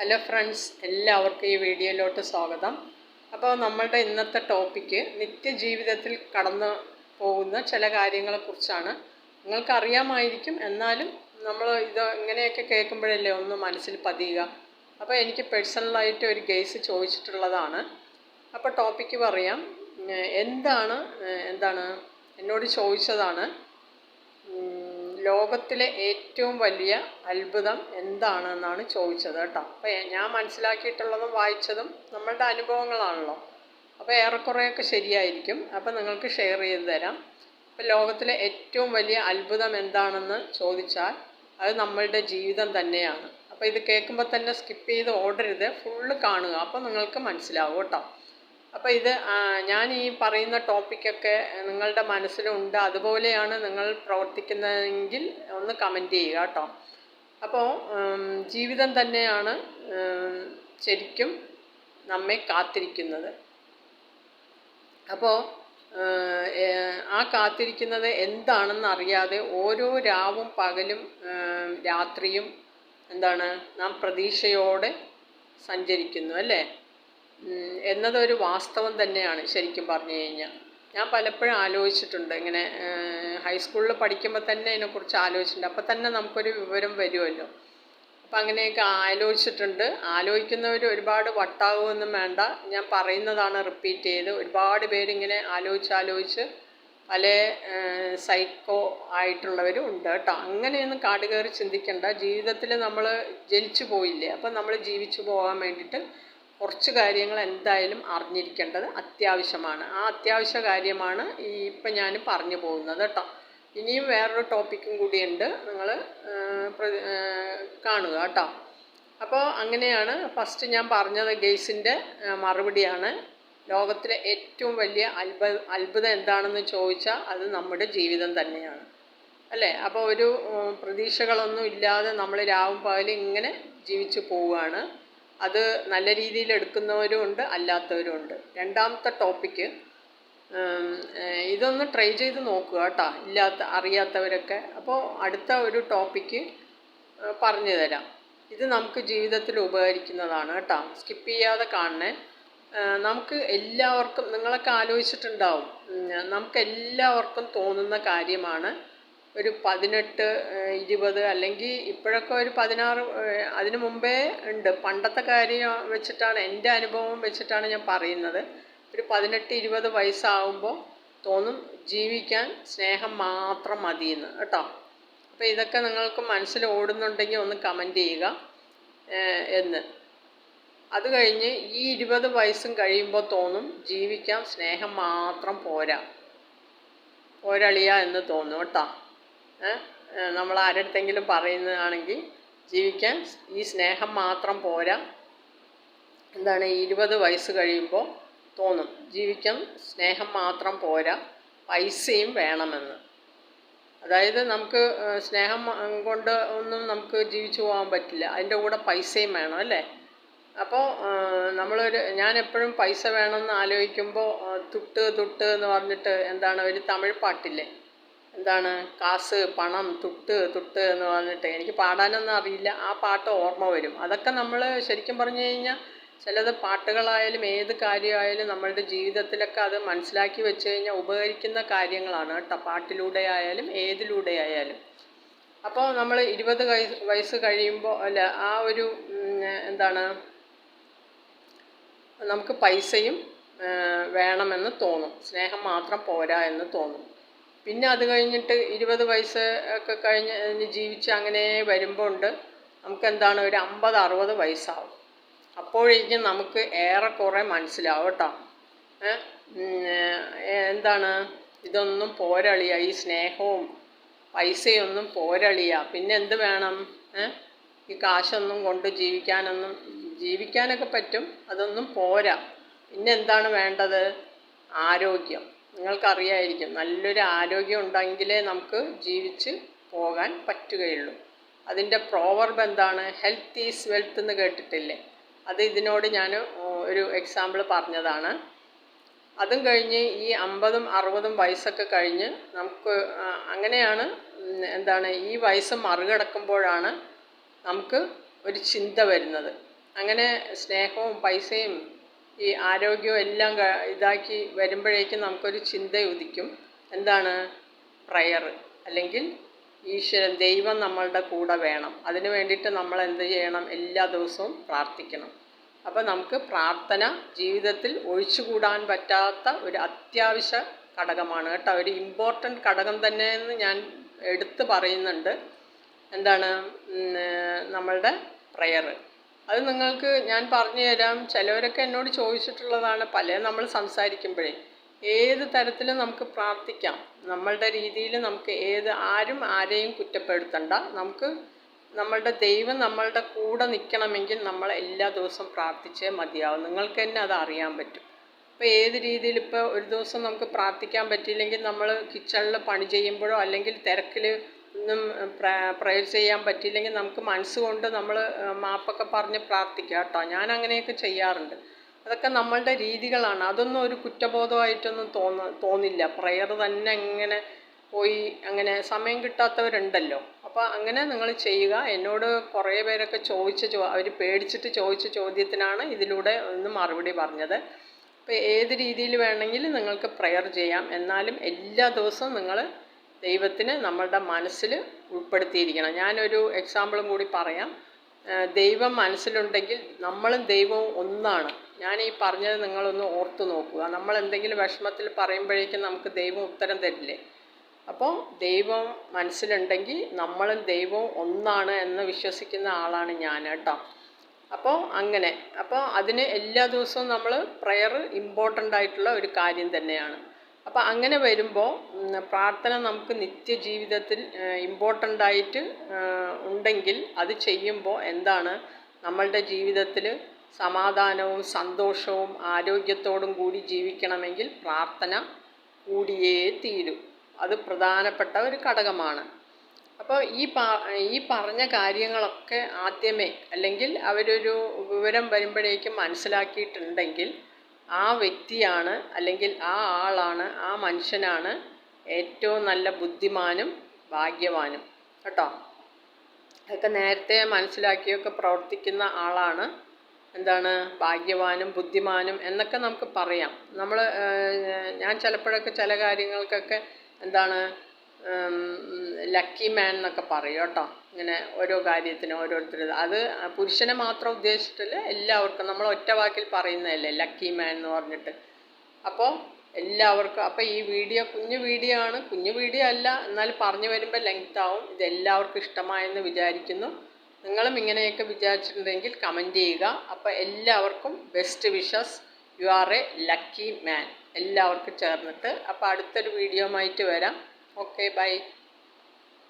Hello friends എല്ലാവർക്കും ഈ വീഡിയോയിലോട്ട് സ്വാഗതം. അപ്പോൾ നമ്മളുടെ ഇന്നത്തെ ടോപ്പിക്ക് നിത്യജീവിതത്തിൽ കടന്നു പോകുന്ന ചില കാര്യങ്ങളെക്കുറിച്ചാണ് നിങ്ങൾക്ക് അറിയാമായിരിക്കും എന്നാലും നമ്മൾ ഇത് ഇങ്ങനെയൊക്കെ കേൾക്കുമ്പോഴല്ലേ ഒന്ന് മനസ്സിൽ പതിയുക. അപ്പോൾ എനിക്ക് പേഴ്സണലായിട്ട് ഒരു കേസ് ചോദിച്ചിട്ടുള്ളതാണ്. അപ്പോൾ ടോപ്പിക്ക് പറയാം. എന്താണ് എന്താണ്? എന്നോട് ചോദിച്ചതാണ്. ലോകത്തിലെ ഏറ്റവും വലിയ അത്ഭുതം എന്താണെന്നാണ് ചോദിച്ചത് കേട്ടോ. അപ്പോൾ ഞാൻ മനസ്സിലാക്കിയിട്ടുള്ളതും വായിച്ചതും നമ്മളുടെ അനുഭവങ്ങളാണല്ലോ. അപ്പോൾ ഏറെക്കുറെയൊക്കെ ശരിയായിരിക്കും. അപ്പോൾ നിങ്ങൾക്ക് ഷെയർ ചെയ്ത് തരാം. അപ്പോൾ ലോകത്തിലെ ഏറ്റവും വലിയ അത്ഭുതം എന്താണെന്ന് ചോദിച്ചാൽ അത് നമ്മളുടെ ജീവിതം തന്നെയാണ്. അപ്പോൾ ഇത് കേൾക്കുമ്പോൾ തന്നെ സ്കിപ്പ് ചെയ്ത് ഓടരുത്. ഫുള്ള് കാണുക. അപ്പോൾ നിങ്ങൾക്ക് മനസ്സിലാവും കേട്ടോ. അപ്പോൾ ഇത് ഞാൻ ഈ പറയുന്ന ടോപ്പിക്കൊക്കെ നിങ്ങളുടെ മനസ്സിലുണ്ട്. അതുപോലെയാണ് നിങ്ങൾ പ്രവർത്തിക്കുന്നതെങ്കിൽ ഒന്ന് കമന്റ് ചെയ്യുക കേട്ടോ. അപ്പോൾ ജീവിതം തന്നെയാണ് ശരിക്കും നമ്മെ കാത്തിരിക്കുന്നത്. അപ്പോൾ ആ കാത്തിരിക്കുന്നത് എന്താണെന്ന് അറിയാതെ ഓരോ രാവും പകലും രാത്രിയും എന്താണ് നാം പ്രതീക്ഷയോടെ സഞ്ചരിക്കുന്നു അല്ലേ? എന്നതൊരു വാസ്തവം തന്നെയാണ് ശരിക്കും പറഞ്ഞു കഴിഞ്ഞാൽ. ഞാൻ പലപ്പോഴും ആലോചിച്ചിട്ടുണ്ട് ഇങ്ങനെ ഹൈസ്കൂളിൽ പഠിക്കുമ്പോൾ തന്നെ അതിനെക്കുറിച്ച് ആലോചിച്ചിട്ടുണ്ട്. അപ്പോൾ തന്നെ നമുക്കൊരു വിവരം വരുമല്ലോ. അപ്പം അങ്ങനെയൊക്കെ ആലോചിച്ചിട്ടുണ്ട്. ആലോചിക്കുന്നവർ ഒരുപാട് വട്ടാകുമെന്നും വേണ്ട. ഞാൻ പറയുന്നതാണ് റിപ്പീറ്റ് ചെയ്ത്. ഒരുപാട് പേരിങ്ങനെ ആലോചിച്ച് ആലോചിച്ച് പല സൈക്കോ ആയിട്ടുള്ളവരും ഉണ്ട് കേട്ടോ. അങ്ങനെയൊന്നും കാട് ചിന്തിക്കേണ്ട. ജീവിതത്തിൽ നമ്മൾ ജനിച്ചു പോയില്ലേ? അപ്പം നമ്മൾ ജീവിച്ചു പോകാൻ വേണ്ടിയിട്ട് കുറച്ച് കാര്യങ്ങൾ എന്തായാലും അറിഞ്ഞിരിക്കേണ്ടത് അത്യാവശ്യമാണ്. ആ അത്യാവശ്യ കാര്യമാണ് ഈ ഇപ്പം ഞാൻ പറഞ്ഞു പോകുന്നത് കേട്ടോ. ഇനിയും വേറൊരു ടോപ്പിക്കും കൂടിയുണ്ട്. നിങ്ങൾ കാണുക കേട്ടോ. അപ്പോൾ അങ്ങനെയാണ് ഫസ്റ്റ് ഞാൻ പറഞ്ഞത് ഗെയ്സിന്റെ മറുപടിയാണ്. ലോകത്തിലെ ഏറ്റവും വലിയ അത്ഭ അത്ഭുതം എന്താണെന്ന് ചോദിച്ചാൽ അത് നമ്മുടെ ജീവിതം തന്നെയാണ്. അല്ലേ? അപ്പോൾ ഒരു പ്രതീക്ഷകളൊന്നും ഇല്ലാതെ നമ്മൾ രാവും പകലും ഇങ്ങനെ ജീവിച്ചു പോവുകയാണ്. അത് നല്ല രീതിയിൽ എടുക്കുന്നവരും ഉണ്ട് അല്ലാത്തവരും ഉണ്ട്. രണ്ടാമത്തെ ടോപ്പിക്ക് ഇതൊന്ന് ട്രൈ ചെയ്ത് നോക്കുക കേട്ടോ. ഇല്ലാത്ത അറിയാത്തവരൊക്കെ. അപ്പോൾ അടുത്ത ഒരു ടോപ്പിക്ക് പറഞ്ഞു തരാം. ഇത് നമുക്ക് ജീവിതത്തിൽ ഉപകരിക്കുന്നതാണ് കേട്ടോ. സ്കിപ്പ് ചെയ്യാതെ കാണണേ. നമുക്ക് എല്ലാവർക്കും നിങ്ങളൊക്കെ ആലോചിച്ചിട്ടുണ്ടാവും. നമുക്ക് എല്ലാവർക്കും തോന്നുന്ന കാര്യമാണ് ഒരു പതിനെട്ട് ഇരുപത് അല്ലെങ്കിൽ ഇപ്പോഴൊക്കെ ഒരു പതിനാറ് അതിനു മുമ്പേ ഉണ്ട്. പണ്ടത്തെ കാര്യം വെച്ചിട്ടാണ് എന്റെ അനുഭവം വെച്ചിട്ടാണ് ഞാൻ പറയുന്നത്. ഒരു പതിനെട്ട് ഇരുപത് വയസ്സാകുമ്പോൾ തോന്നും ജീവിക്കാൻ സ്നേഹം മാത്രം മതിയെന്ന്. കേട്ടോ? അപ്പോൾ ഇതൊക്കെ നിങ്ങൾക്ക് മനസ്സിൽ ഓടുന്നുണ്ടെങ്കിൽ ഒന്ന് കമന്റ് ചെയ്യുക എന്ന്. അത് കഴിഞ്ഞ് ഈ ഇരുപത് വയസ്സും കഴിയുമ്പോൾ തോന്നും ജീവിക്കാൻ സ്നേഹം മാത്രം പോരാ. പോരളിയ എന്ന് തോന്നും. കേട്ടോ? നമ്മൾ ആരടുത്തെങ്കിലും പറയുന്നതാണെങ്കിൽ ജീവിക്കാൻ ഈ സ്നേഹം മാത്രം പോരാ. എന്താണ് ഇരുപത് വയസ്സ് കഴിയുമ്പോൾ തോന്നും. ജീവിക്കാൻ സ്നേഹം മാത്രം പോരാ. പൈസയും വേണമെന്ന്. അതായത് നമുക്ക് സ്നേഹം കൊണ്ട് ഒന്നും നമുക്ക് ജീവിച്ചു പോകാൻ പറ്റില്ല. അതിന്റെ കൂടെ പൈസയും വേണം അല്ലേ? അപ്പോൾ നമ്മളൊരു ഞാൻ എപ്പോഴും പൈസ വേണമെന്ന് ആലോചിക്കുമ്പോൾ തുട്ട് തുട്ട് എന്ന് പറഞ്ഞിട്ട് എന്താണ് ഒരു തമിഴ് പാട്ടില്ലേ? എന്താണ് കാസ് പണം തുട്ട് തുട്ട് എന്ന് പറഞ്ഞിട്ട് എനിക്ക് പാടാനൊന്നും അറിയില്ല. ആ പാട്ട് ഓർമ്മ വരും. അതൊക്കെ നമ്മൾ ശരിക്കും പറഞ്ഞു കഴിഞ്ഞാൽ ചിലത് പാട്ടുകളായാലും ഏത് കാര്യമായാലും നമ്മളുടെ ജീവിതത്തിലൊക്കെ അത് മനസ്സിലാക്കി വെച്ച് കഴിഞ്ഞാൽ ഉപകരിക്കുന്ന കാര്യങ്ങളാണ് കേട്ടോ. പാട്ടിലൂടെ ആയാലും ഏതിലൂടെ ആയാലും. അപ്പോൾ നമ്മൾ ഇരുപത് വയസ്സ് കഴിയുമ്പോൾ അല്ല ആ ഒരു എന്താണ് നമുക്ക് പൈസയും വേണമെന്ന് തോന്നും. സ്നേഹം മാത്രം പോരാ എന്ന് തോന്നും. പിന്നെ അത് കഴിഞ്ഞിട്ട് ഇരുപത് വയസ്സ് ഒക്കെ കഴിഞ്ഞ് ജീവിച്ച് അങ്ങനെ വരുമ്പോൾ ഉണ്ട് നമുക്ക് എന്താണ് ഒരു അമ്പത് അറുപത് വയസ്സാവും. അപ്പോഴേക്കും നമുക്ക് ഏറെക്കുറെ മനസ്സിലാവും കേട്ടോ. എന്താണ്? ഇതൊന്നും പോരളിയ ഈ സ്നേഹവും പൈസയൊന്നും പോരളിയ. പിന്നെ എന്ത് വേണം? ഈ കാശൊന്നും കൊണ്ട് ജീവിക്കാനൊന്നും ജീവിക്കാനൊക്കെ പറ്റും. അതൊന്നും പോരാ. പിന്നെ എന്താണ് വേണ്ടത്? ആരോഗ്യം. നിങ്ങൾക്കറിയായിരിക്കും. നല്ലൊരു ആരോഗ്യം ഉണ്ടെങ്കിലേ നമുക്ക് ജീവിച്ച് പോകാൻ പറ്റുകയുള്ളൂ. അതിന്റെ പ്രോവർബ് എന്താണ്? ഹെൽത്ത് ഈസ് വെൽത്ത് എന്ന് കേട്ടിട്ടില്ലേ? അത് ഇതിനോട് ഞാൻ ഒരു എക്സാമ്പിൾ പറഞ്ഞതാണ്. അതും കഴിഞ്ഞ് ഈ അമ്പതും അറുപതും വയസ്സൊക്കെ കഴിഞ്ഞ് നമുക്ക് അങ്ങനെയാണ് എന്താണ് ഈ വയസ്സ് മറികടക്കുമ്പോഴാണ് നമുക്ക് ഒരു ചിന്ത വരുന്നത്. അങ്ങനെ സ്നേഹവും പൈസയും ഈ ആരോഗ്യവും എല്ലാം ഇതാക്കി വരുമ്പോഴേക്കും നമുക്കൊരു ചിന്ത ഉദിക്കും എന്താണ്? പ്രയർ അല്ലെങ്കിൽ ഈശ്വരൻ ദൈവം നമ്മളുടെ കൂടെ വേണം. അതിന് വേണ്ടിയിട്ട് നമ്മൾ എന്ത് ചെയ്യണം? എല്ലാ ദിവസവും പ്രാർത്ഥിക്കണം. അപ്പോൾ നമുക്ക് പ്രാർത്ഥന ജീവിതത്തിൽ ഒഴിച്ചുകൂടാൻ പറ്റാത്ത ഒരു അത്യാവശ്യ ഘടകമാണ് കേട്ടോ. ഒരു ഇമ്പോർട്ടന്റ് ഘടകം തന്നെ എന്ന് ഞാൻ എടുത്തു പറയുന്നുണ്ട്. എന്താണ്? നമ്മളുടെ പ്രയർ അത് നിങ്ങൾക്ക് ഞാൻ പറഞ്ഞു തരാം. ചിലവരൊക്കെ എന്നോട് ചോദിച്ചിട്ടുള്ളതാണ് പല നമ്മൾ സംസാരിക്കുമ്പോഴേ. ഏത് തരത്തിലും നമുക്ക് പ്രാർത്ഥിക്കാം. നമ്മളുടെ രീതിയിൽ നമുക്ക് ഏത് ആരും ആരെയും കുറ്റപ്പെടുത്തണ്ട. നമുക്ക് നമ്മളുടെ ദൈവം നമ്മളുടെ കൂടെ നിൽക്കണമെങ്കിൽ നമ്മൾ എല്ലാ ദിവസവും പ്രാർത്ഥിച്ചേ മതിയാവും. നിങ്ങൾക്ക് തന്നെ അത് അറിയാൻ പറ്റും. ഇപ്പോൾ ഏത് രീതിയിൽ ഇപ്പോൾ ഒരു ദിവസം നമുക്ക് പ്രാർത്ഥിക്കാൻ പറ്റിയില്ലെങ്കിൽ നമ്മൾ കിച്ചണിൽ പണി ചെയ്യുമ്പോഴോ അല്ലെങ്കിൽ തിരക്കിൽ ഒന്നും പ്രയർ ചെയ്യാൻ പറ്റിയില്ലെങ്കിൽ നമുക്ക് മനസ്സുകൊണ്ട് നമ്മൾ മാപ്പൊക്കെ പറഞ്ഞ് പ്രാർത്ഥിക്കുക കേട്ടോ. ഞാൻ അങ്ങനെയൊക്കെ ചെയ്യാറുണ്ട്. അതൊക്കെ നമ്മളുടെ രീതികളാണ്. അതൊന്നും ഒരു കുറ്റബോധമായിട്ടൊന്നും തോന്ന തോന്നില്ല. പ്രയർ തന്നെ ഇങ്ങനെ പോയി അങ്ങനെ സമയം കിട്ടാത്തവരുണ്ടല്ലോ. അപ്പോൾ അങ്ങനെ നിങ്ങൾ ചെയ്യുക. എന്നോട് കുറേ പേരൊക്കെ ചോദിച്ച ചോ അവർ പേടിച്ചിട്ട് ചോദിച്ച ചോദ്യത്തിനാണ് ഇതിലൂടെ ഒന്ന് മറുപടി പറഞ്ഞത്. അപ്പോൾ ഏത് രീതിയിൽ വേണമെങ്കിലും നിങ്ങൾക്ക് പ്രയർ ചെയ്യാം. എന്നാലും എല്ലാ ദിവസവും നിങ്ങൾ ദൈവത്തിന് നമ്മളുടെ മനസ്സിൽ ഉൾപ്പെടുത്തിയിരിക്കണം. ഞാനൊരു എക്സാമ്പിളും കൂടി പറയാം. ദൈവം മനസ്സിലുണ്ടെങ്കിൽ നമ്മളും ദൈവവും ഒന്നാണ്. ഞാൻ ഈ പറഞ്ഞത് നിങ്ങളൊന്ന് ഓർത്തു നോക്കുക. നമ്മൾ എന്തെങ്കിലും വിഷമത്തിൽ പറയുമ്പോഴേക്കും നമുക്ക് ദൈവം ഉത്തരം തരില്ലേ? അപ്പോൾ ദൈവം മനസ്സിലുണ്ടെങ്കിൽ നമ്മളും ദൈവവും ഒന്നാണ് എന്ന് വിശ്വസിക്കുന്ന ആളാണ് ഞാൻ കേട്ടോ. അപ്പോൾ അങ്ങനെ. അപ്പോൾ അതിന് എല്ലാ ദിവസവും നമ്മൾ പ്രയർ ഇമ്പോർട്ടന്റ് ആയിട്ടുള്ള ഒരു കാര്യം തന്നെയാണ്. അപ്പോൾ അങ്ങനെ വരുമ്പോൾ പ്രാർത്ഥന നമുക്ക് നിത്യജീവിതത്തിൽ ഇമ്പോർട്ടന്റ് ആയിട്ട് ഉണ്ടെങ്കിൽ അത് ചെയ്യുമ്പോൾ എന്താണ്? നമ്മളുടെ ജീവിതത്തിൽ സമാധാനവും സന്തോഷവും ആരോഗ്യത്തോടും കൂടി ജീവിക്കണമെങ്കിൽ പ്രാർത്ഥന കൂടിയേ തീരൂ. അത് പ്രധാനപ്പെട്ട ഒരു ഘടകമാണ്. അപ്പോൾ ഈ ഈ പറഞ്ഞ കാര്യങ്ങളൊക്കെ ആദ്യമേ അല്ലെങ്കിൽ അവരൊരു വിവരം വരുമ്പോഴേക്കും മനസ്സിലാക്കിയിട്ടുണ്ടെങ്കിൽ ആ വ്യക്തിയാണ് അല്ലെങ്കിൽ ആ ആളാണ് ആ മനുഷ്യനാണ് ഏറ്റവും നല്ല ബുദ്ധിമാനും ഭാഗ്യവാനും. കേട്ടോ? അതൊക്കെ നേരത്തെ മനസ്സിലാക്കിയൊക്കെ പ്രവർത്തിക്കുന്ന ആളാണ്. എന്താണ്? ഭാഗ്യവാനും ബുദ്ധിമാനും എന്നൊക്കെ നമുക്ക് പറയാം. നമ്മൾ ഞാൻ ചിലപ്പോഴൊക്കെ ചില കാര്യങ്ങൾക്കൊക്കെ എന്താണ് ലക്കി മാൻ എന്നൊക്കെ പറയും കേട്ടോ. ഇങ്ങനെ ഓരോ കാര്യത്തിനും ഓരോരുത്തർ അത് പുരുഷനെ മാത്രം ഉദ്ദേശിച്ചിട്ടില്ല എല്ലാവർക്കും. നമ്മൾ ഒറ്റ വാക്കിൽ പറയുന്നതല്ലേ ലക്കി മാൻ എന്ന് പറഞ്ഞിട്ട്. അപ്പോൾ എല്ലാവർക്കും അപ്പോൾ ഈ വീഡിയോ കുഞ്ഞു വീഡിയോ ആണ്. കുഞ്ഞു വീഡിയോ അല്ല എന്നാൽ പറഞ്ഞു വരുമ്പോൾ ലെങ്ത് ആവും. ഇത് എല്ലാവർക്കും ഇഷ്ടമായെന്ന് വിചാരിക്കുന്നു. നിങ്ങളും ഇങ്ങനെയൊക്കെ വിചാരിച്ചിട്ടുണ്ടെങ്കിൽ കമന്റ് ചെയ്യുക. അപ്പോൾ എല്ലാവർക്കും best wishes you are a lucky man എല്ലാവർക്കും ചേർന്നിട്ട്. അപ്പോൾ അടുത്തൊരു വീഡിയോ ആയിട്ട് വരാം. Okay, bye.